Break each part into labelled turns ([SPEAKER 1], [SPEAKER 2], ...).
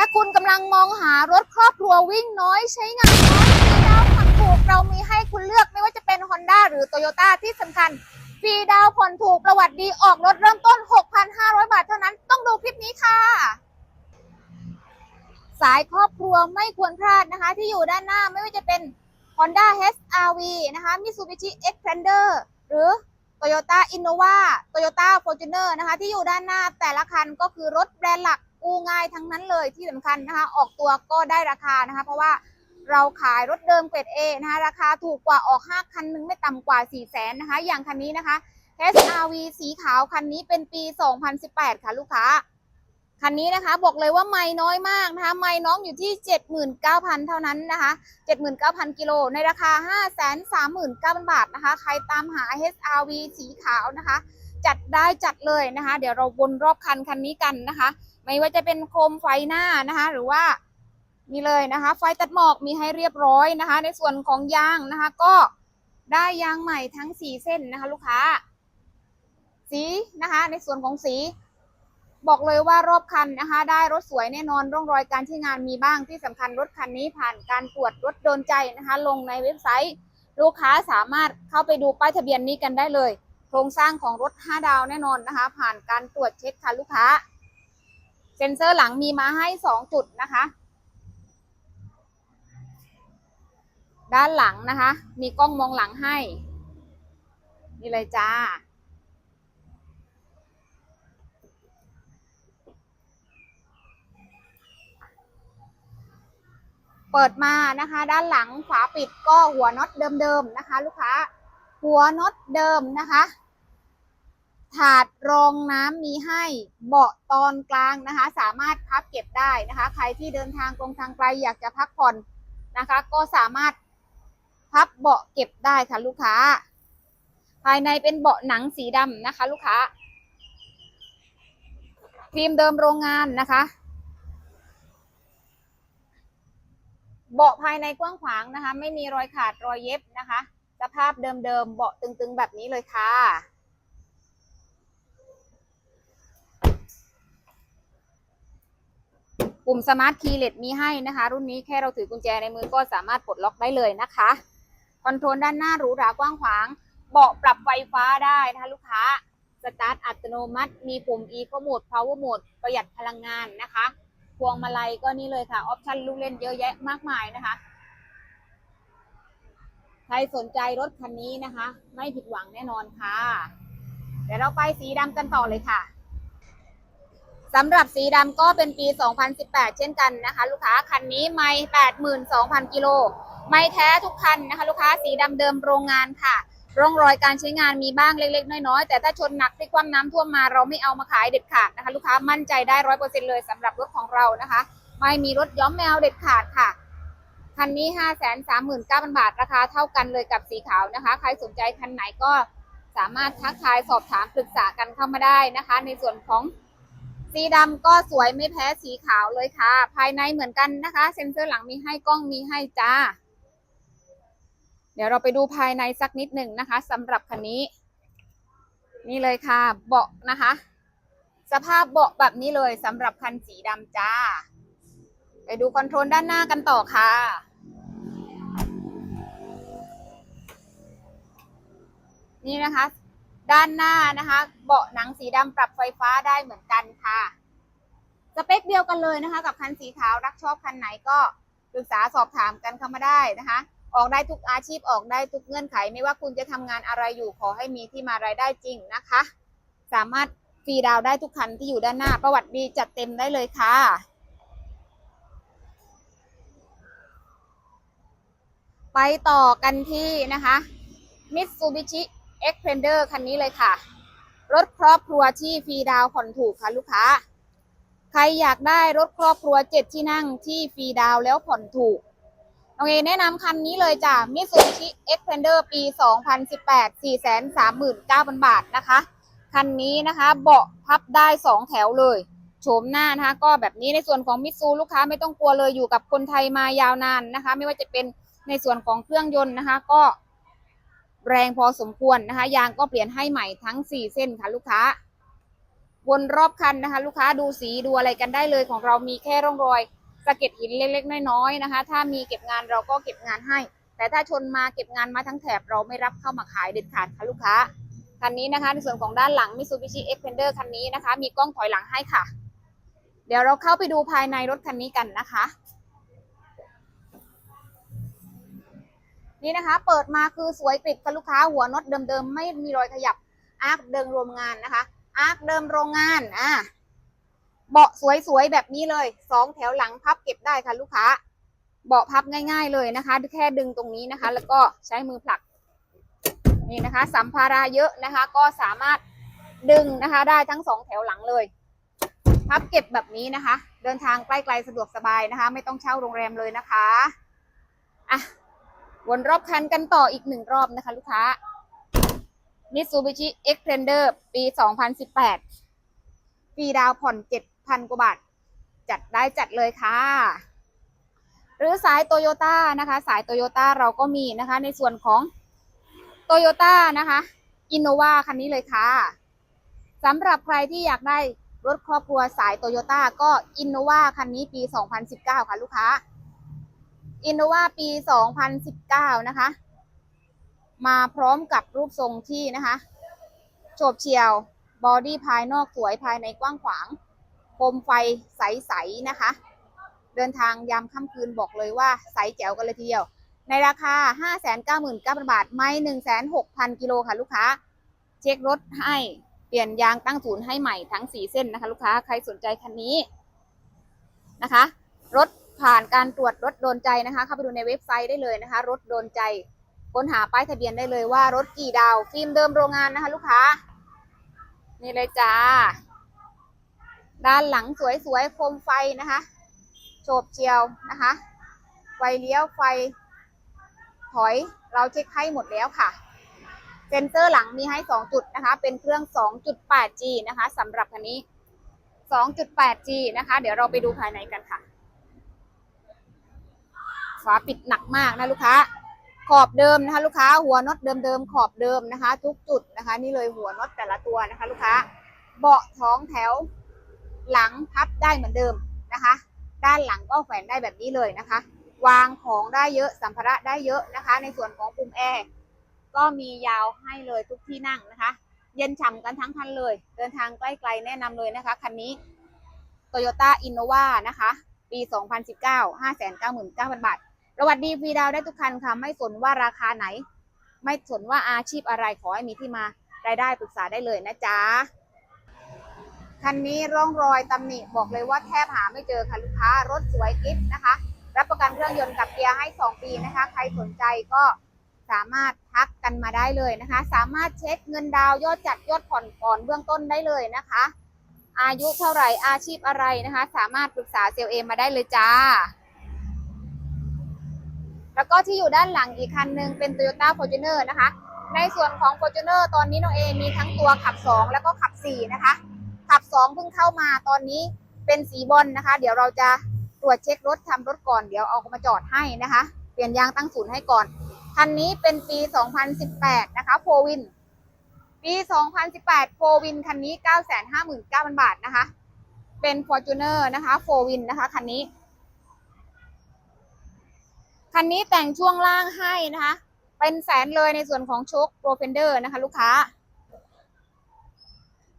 [SPEAKER 1] ถ้าคุณกำลังมองหารถครอบครัววิ่งน้อยใช้งานน้อยฟรีดาวผ่อนถูกเรามีให้คุณเลือกไม่ว่าจะเป็น Honda หรือ Toyota ที่สำคัญฟรีดาวผ่อนถูกประวัติดีออกรถเริ่มต้น 6,500 บาทเท่านั้นต้องดูคลิปนี้ค่ะ สายครอบครัวไม่ควรพลาดนะคะ ที่อยู่ด้านหน้าไม่ว่าจะเป็น Honda HRV นะคะ Mitsubishi Xpander หรือ Toyota Innova Toyota Fortuner นะคะ ที่อยู่ด้านหน้าแต่ละคันก็คือรถแบรนด์หลัก กู้ง่ายทั้งนั้นเลยที่สำคัญนะคะ ออกตัวก็ได้ราคานะคะ เพราะว่าเราขายรถเดิมเกรด A นะคะราคาถูกกว่าออก 5 คันนึงไม่ต่ำกว่า 4 0 0แสนนะคะ อย่างคันนี้นะคะ HRV สีขาวคันนี้เป็นปี 2018 ค่ะลูกค้า คันนี้นะคะบอกเลยว่าไม่น้อยมากนะคะ ไม่น้องอยู่ที่ 79,000 เท่านั้นนะคะ 79,000 กิโลในราคา 539,000 บาทนะคะ ใครตามหา HRV สีขาวนะคะ จัดได้จัดเลยนะคะ เดี๋ยวเราวนรอบคันคันนี้กันนะคะ ไม่ว่าจะเป็นโคมไฟหน้านะคะ หรือว่านี่เลยนะคะ ไฟตัดหมอกมีให้เรียบร้อยนะคะ ในส่วนของยางนะคะ ก็ได้ยางใหม่ทั้ง4เส้นนะคะ ลูกค้า สีนะคะ ในส่วนของสี บอกเลยว่ารอบคันนะคะ ได้รถสวยแน่นอนร่องรอยการใช้งานมีบ้างที่สำคัญรถคันนี้ผ่านการตรวจรถโดนใจนะคะ ลงในเว็บไซต์ ลูกค้าสามารถเข้าไปดูป้ายทะเบียนนี้กันได้เลย โครงสร้างของรถ 5 ดาวแน่นอนนะคะ ผ่านการตรวจเช็คค่ะลูกค้า เซ็นเซอร์หลังมีมาให้2จุดนะคะ ด้านหลังนะคะ มีกล้องมองหลังให้ นี่เลยจ้า เปิดมานะคะ ด้านหลังฝาปิดก็หัวน็อตเดิมๆนะคะ ลูกค้า หัวน็อตเดิมนะคะ ถาดรองน้ำมีให้เบาะตอนกลางนะคะ สามารถพับเก็บได้นะคะ ใครที่เดินทางตรงทางไกลอยากจะพักผ่อนนะคะ ก็สามารถพับเบาะเก็บได้ค่ะลูกค้า ภายในเป็นเบาะหนังสีดำนะคะ ลูกค้าฟิล์มเดิมโรงงานนะคะ เบาะภายในกว้างขวางนะคะ ไม่มีรอยขาดรอยเย็บนะคะ สภาพเดิมๆเบาะตึงๆแบบนี้เลยค่ะ ปุ่มสมาร์ทคีย์เลสมีให้นะคะ รุ่นนี้แค่เราถือกุญแจในมือก็สามารถปลดล็อกได้เลยนะคะคอนโทรลด้านหน้าหรูหรากว้างขวาง เบาะปรับไฟฟ้าได้นะคะลูกค้าสตาร์ทอัตโนมัติ มีปุ่ม Eco Mode Power Mode ประหยัดพลังงานนะคะพวงมาลัยก็นี่เลยค่ะ ออปชั่นลูกเล่นเยอะแยะมากมายนะคะ ใครสนใจรถคันนี้นะคะ ไม่ผิดหวังแน่นอนค่ะ เดี๋ยวเราไปสีดำกันต่อเลยค่ะ สำหรับสีดำก็เป็นปี 2018 เช่นกันนะคะ ลูกค้าคันนี้ไม่82,000 กิโล ไม่แท้ทุกคันนะคะ ลูกค้าสีดำเดิมโรงงานค่ะ ร่องรอยการใช้งานมีบ้างเล็กๆ น้อยๆ แต่ถ้าชนหนักที่คว่ำน้ำท่วมมาเราไม่เอามาขายเด็ดขาดนะคะ ลูกค้ามั่นใจได้ร้อยเปอร์เซ็นเลยสำหรับรถของเรานะคะ ไม่มีรถย้อมแมวเด็ดขาดค่ะคันนี้ 5 3 9 0 0 0 บาท ราคาเท่ากันเลยกับสีขาวนะคะ ใครสนใจคันไหนก็สามารถทักทายสอบถามปรึกษากันเข้ามาได้นะคะ ในส่วนของ สีดำก็สวยไม่แพ้สีขาวเลยค่ะ ภายในเหมือนกันนะคะ เซ็นเซอร์หลังมีให้กล้องมีให้จ้า เดี๋ยวเราไปดูภายในสักนิดหนึ่งนะคะสำหรับคันนี้ นี่เลยค่ะ เบาะนะคะ สภาพเบาะแบบนี้เลยสำหรับคันสีดำจ้า ไปดูคอนโทรลด้านหน้ากันต่อค่ะนี่นะคะ ด้านหน้านะคะ เบาะหนังสีดำปรับไฟฟ้าได้เหมือนกันค่ะสเปคเดียวกันเลยนะคะ กับคันสีขาวรักชอบคันไหนก็ปรึกษาสอบถามกันเข้ามาได้นะคะ ออกได้ทุกอาชีพออกได้ทุกเงื่อนไข ไม่ว่าคุณจะทำงานอะไรอยู่ขอให้มีที่มารายได้จริงนะคะ สามารถฟรีดาวน์ได้ทุกคันที่อยู่ด้านหน้าประวัติดีจัดเต็มได้เลยค่ะ ไปต่อกันที่นะคะ Mitsubishi Xpander คันนี้เลยค่ะ รถครอบครัวที่ฟรีดาวผ่อนถูกค่ะลูกค้า ใครอยากได้รถครอบครัวเจ็ดที่นั่งที่ฟรีดาวแล้วผ่อนถูกโอเคแนะนำคันนี้เลยจ้ะ Mitsubishi Xpander ปี 2018 439,000 บาทนะคะ คันนี้นะคะเบาะพับได้ 2 แถวเลย โฉมหน้านะคะ ก็แบบนี้ในส่วนของมิตซูลูกค้าไม่ต้องกลัวเลยอยู่กับคนไทยมายาวนานนะคะ ไม่ว่าจะเป็นในส่วนของเครื่องยนต์นะคะ ก็ แรงพอสมควรนะคะ ยางก็เปลี่ยนให้ใหม่ทั้ง 4 เส้นค่ะลูกค้า วนรอบคันนะคะ ลูกค้าดูสีดูอะไรกันได้เลยของเรามีแค่ร่องรอยสะเก็ดหินเล็กๆ น้อยๆนะคะ ถ้ามีเก็บงานเราก็เก็บงานให้ แต่ถ้าชนมาเก็บงานมาทั้งแถบเราไม่รับเข้ามาขายเด็ดขาดค่ะลูกค้าคันนี้นะคะ ในส่วนของด้านหลัง Mitsubishi Xpander คันนี้นะคะ มีกล้องถอยหลังให้ค่ะ เดี๋ยวเราเข้าไปดูภายในรถคันนี้กันนะคะ นี่นะคะ เปิดมาคือสวยกริบค่ะลูกค้าหัวน็อตเดิมๆไม่มีรอยขยับอาร์คเดิมโรงงานนะคะอาร์คเดิมโรงงานอ่าเบาะสวยๆแบบนี้เลยสองแถวหลังพับเก็บได้ค่ะลูกค้า เบาะพับง่าย ๆเลยนะคะ แค่ดึงตรงนี้นะคะ แล้วก็ใช้มือผลักนี่นะคะ สัมภาระเยอะนะคะ ก็สามารถดึงนะคะ ได้ทั้งสองแถวหลังเลยพับเก็บแบบนี้นะคะ เดินทางใกล้ๆสะดวกสบายนะคะ ไม่ต้องเช่าโรงแรมเลยนะคะอะ วนรอบคันกันต่ออีกหนึ่งรอบนะคะลูกค้า Mitsubishi Xpander ปี 2018 ปีดาวผ่อน 7,000 กว่าบาท จัดได้จัดเลยค่ะ หรือสายโตโยต้านะคะ สายโตโยต้าเราก็มีนะคะ ในส่วนของโตโยต้านะคะอินโนวาคันนี้เลยค่ะสำหรับใครที่อยากได้รถครอบครัวสายโตโยต้าก็อินโนวาคันนี้ปี 2019 ค่ะลูกค้า อินโนวาปี 2019 นะคะ มาพร้อมกับรูปทรงที่นะคะ โฉบเฉียว บอดี้ภายนอกสวยภายในกว้างขวางโคมไฟใส ๆ นะคะ เดินทางยามค่ำคืนบอกเลยว่าใสแจ๋วกันเลยทีเดียว ในราคา 599,000 บาท ไม่ 16,000กิโลค่ะลูกค้า เช็ครถให้เปลี่ยนยางตั้งศูนย์ให้ใหม่ทั้ง 4 เส้นนะคะ ลูกค้าใครสนใจคันนี้นะคะ รถ ผ่านการตรวจรถโดนใจนะคะ เข้าไปดูในเว็บไซต์ได้เลยนะคะ รถโดนใจ ค้นหาป้ายทะเบียนได้เลยว่ารถกี่ดาว ฟิล์มเดิมโรงงานนะคะ ลูกค้า นี่เลยจ้า ด้านหลังสวยๆ โคมไฟนะคะโฉบเฉียวนะคะ ไฟเลี้ยวไฟ ถอย เราเช็คให้หมดแล้วค่ะเซนเซอร์หลังมีให้ 2 จุดนะคะ เป็นเครื่อง 2.8G นะคะสำหรับคันนี้ 2.8G นะคะ เดี๋ยวเราไปดูภายในกันค่ะ ฝาปิดหนักมากนะลูกค้า ขอบเดิมนะคะลูกค้าหัวน็อตเดิมๆขอบเดิมนะคะ ทุกจุดนะคะ นี่เลยหัวน็อตแต่ละตัวนะคะ ลูกค้า เบาะท้องแถว หลังพับได้เหมือนเดิมนะคะ ด้านหลังก็แขวนได้แบบนี้เลยนะคะ วางของได้เยอะสัมภาระได้เยอะนะคะ ในส่วนของปุ่มแอร์ก็มียาวให้เลยทุกที่นั่งนะคะ เย็นฉ่ำกันทั้งคันเลย เดินทางใกล้ๆแนะนำเลยนะคะคันนี้ Toyota Innova นะคะ ปี 2019 599,000 บาท ประวัติดีฟรีดาวได้ทุกคันค่ะ ไม่สนว่าราคาไหน ไม่สนว่าอาชีพอะไรขอให้มีที่มารายได้ปรึกษาได้เลยนะจ๊ะคันนี้ร่องรอยตำหนิบอกเลยว่าแทบหาไม่เจอค่ะลูกค้ารถสวยกิ๊บนะคะ รับประกันเครื่องยนต์กับเกียร์ให้ 2 ปีนะคะ ใครสนใจก็สามารถทักกันมาได้เลยนะคะ สามารถเช็คเงินดาวยอดจัดยอดผ่อนก่อนเบื้องต้นได้เลยนะคะ อายุเท่าไหร่อาชีพอะไรนะคะ สามารถปรึกษาเซลล์เอมาได้เลยจ้า แล้วก็ที่อยู่ด้านหลังอีกคันหนึ่งเป็น Toyota Fortuner นะคะ ในส่วนของ Fortuner ตอนนี้น้องเอมีทั้งตัวขับ 2 แล้วก็ขับ 4 นะคะ ขับ 2 เพิ่งเข้ามาตอนนี้เป็นสีบอลนะคะ เดี๋ยวเราจะตรวจเช็ครถทำรถก่อนเดี๋ยวเอามาจอดให้นะคะ เปลี่ยนยางตั้งศูนย์ให้ก่อน คันนี้เป็นปี 2018 นะคะโฟวิน ปี 2018โฟวินคันนี้ 959,000 บาทนะคะ เป็น Fortuner นะคะโฟวินนะคะคันนี้ คันนี้แต่งช่วงล่างให้นะคะ เป็นแสนเลยในส่วนของโชคโปรเฟนเดอร์นะคะ ลูกค้า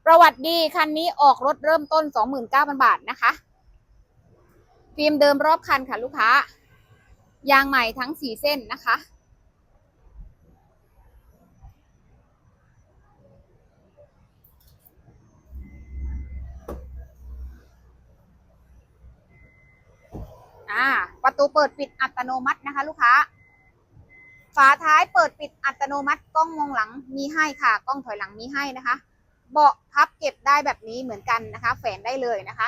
[SPEAKER 1] ประวัติดีคันนี้ออกรถเริ่มต้น 29,000 บาทนะคะฟิล์มเดิมรอบคันค่ะลูกค้า ยางใหม่ทั้ง4เส้นนะคะ อ่า ประตูเปิดปิดอัตโนมัตินะคะ ลูกค้า ฝาท้ายเปิดปิดอัตโนมัติกล้องมองหลังมีให้ค่ะ กล้องถอยหลังมีให้นะคะ เบาะพับเก็บได้แบบนี้เหมือนกันนะคะ แฝนได้เลยนะคะ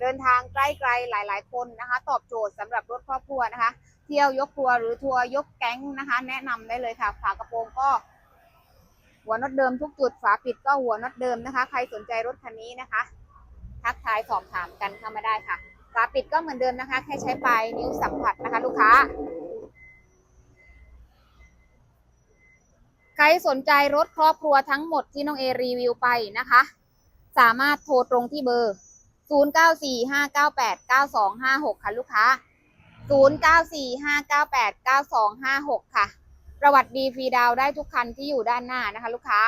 [SPEAKER 1] เดินทางใกล้ๆหลาย ๆ คนนะคะ ตอบโจทย์สำหรับรถครอบครัวนะคะ เที่ยวยกครัวหรือทัวร์ยกแก๊งนะคะ แนะนำได้เลยค่ะ ฝากระโปรงก็หัวน็อตเดิมทุกจุดฝาปิดก็หัวน็อตเดิมนะคะ ใครสนใจรถคันนี้นะคะ ทักทายสอบถามกันเข้ามาได้ค่ะฝาปิดก็เหมือนเดิมนะคะ แค่ใช้ปลายนิ้วสัมผัสนะคะ ลูกค้า ใครสนใจรถครอบครัวทั้งหมดที่น้องเอรีวิวไปนะคะ สามารถโทรตรงที่เบอร์ 0945989256 ค่ะ ลูกค้า 0945989256 ค่ะ ประวัติดีฟรีดาวได้ทุกคันที่อยู่ด้านหน้านะคะ ลูกค้า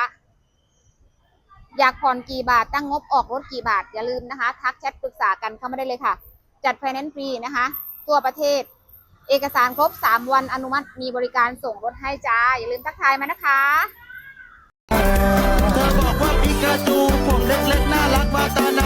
[SPEAKER 1] อยากผ่อนกี่บาทตั้งงบออกรถกี่บาทอย่าลืมนะคะ ทักแชทปรึกษากันเข้ามาได้เลยค่ะ จัดไฟแนนซ์ฟรีนะคะ ทั่วประเทศ เอกสารครบ 3 วันอนุมัติมีบริการส่งรถให้จ้า อย่าลืมทักทายมานะคะ
[SPEAKER 2] เธอบอกว่าปิกาจูผมเล็กๆน่ารักวาตานา